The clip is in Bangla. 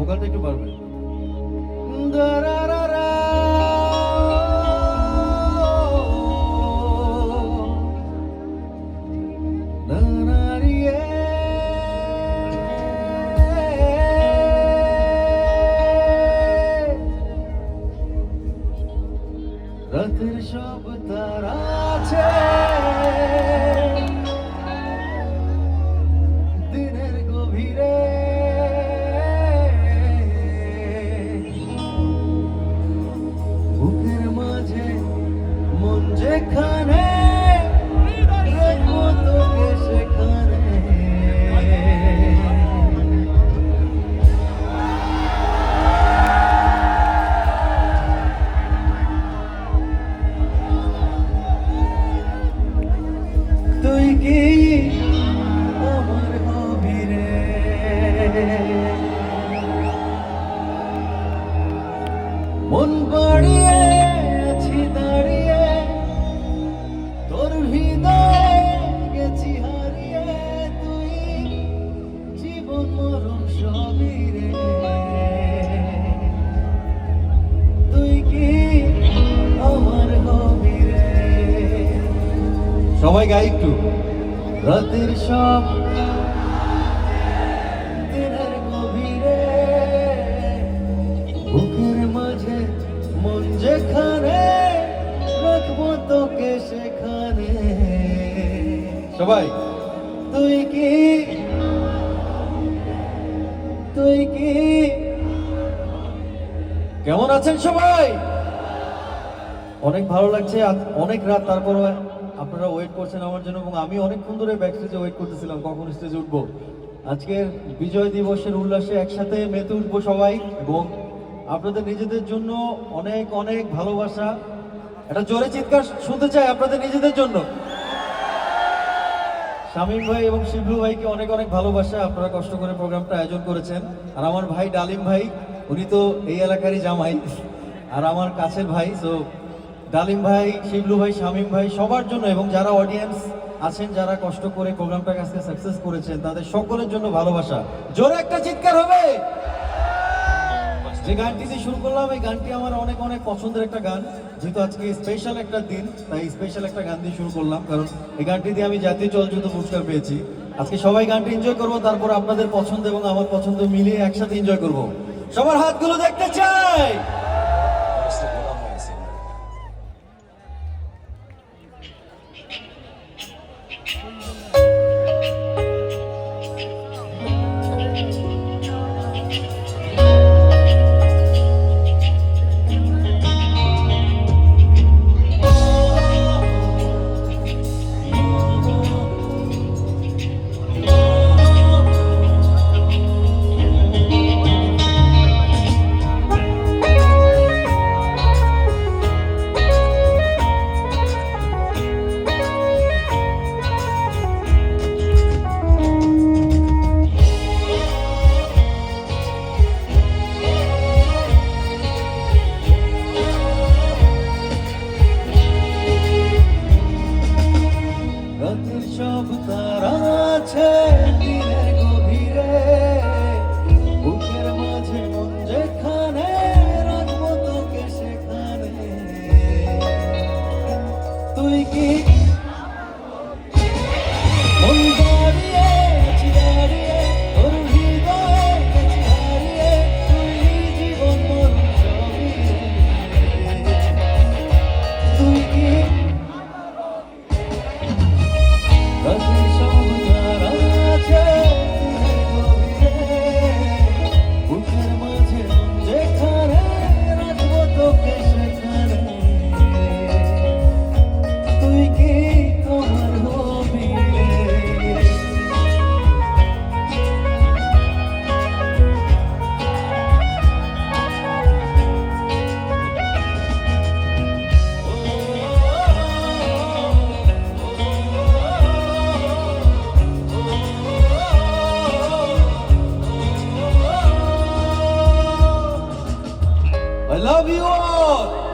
ভোকালটা একটু বাড়বে। মন বাড়িয়ে আছি দাঁড়িয়ে তোর হৃদয়ে গেছি, হারিয়ে তুই জীবন মরণ সবই রে। তুই কি আমার হবি রে? সবাই গাই একটু। রাতের সব সবাই তুই কি? তুই কি? কেমন আছেন সবাই? অনেক ভালো লাগছে অনেক রাত তারপরে আপনারা ওয়েট করছেন আমার জন্য এবং আমি অনেকক্ষণ ধরে ব্যাক স্টেজে ওয়েট করতেছিলাম কখন স্টেজে উঠবো। আজকের বিজয় দিবসের উল্লাসে একসাথে মেতে উঠবো সবাই এবং আপনাদের নিজেদের জন্য অনেক অনেক ভালোবাসা। একটা জোরে চিৎকার শুনতে চাই আপনাদের নিজেদের জন্য। শামীম ভাই এবং শিবলু ভাইকে অনেক অনেক ভালোবাসা। আপনারা কষ্ট করে প্রোগ্রামটা আয়োজন করেছেন। আর আমার ভাই ডালিম ভাই, উনি তো এই এলাকারই জামাই। আর আমার কাছের ভাই তো ডালিম ভাই, শিবলু ভাই, শামীম ভাই, সবার জন্য এবং যারা অডিয়েন্স আছেন, যারা কষ্ট করে প্রোগ্রামটাকে আজকে সাকসেস করেছেন, তাদের সকলের জন্য ভালোবাসা। জোরে একটা চিৎকার হবে! যে গানটি দিয়ে শুরু করলাম, এই গানটি আমার অনেক অনেক পছন্দের একটা গান। যেহেতু আজকে স্পেশাল একটা দিন, তাই স্পেশাল একটা গান দিয়ে শুরু করলাম। কারণ এই গানটি দিয়ে আমি জাতীয় চলচ্চিত্র পুরস্কার পেয়েছি। আজকে সবাই গানটি এনজয় করব, তারপর আপনাদের পছন্দ এবং আমার পছন্দ মিলিয়ে একসাথে এনজয় করব। সবার হাতগুলো দেখতে চাই! love you all.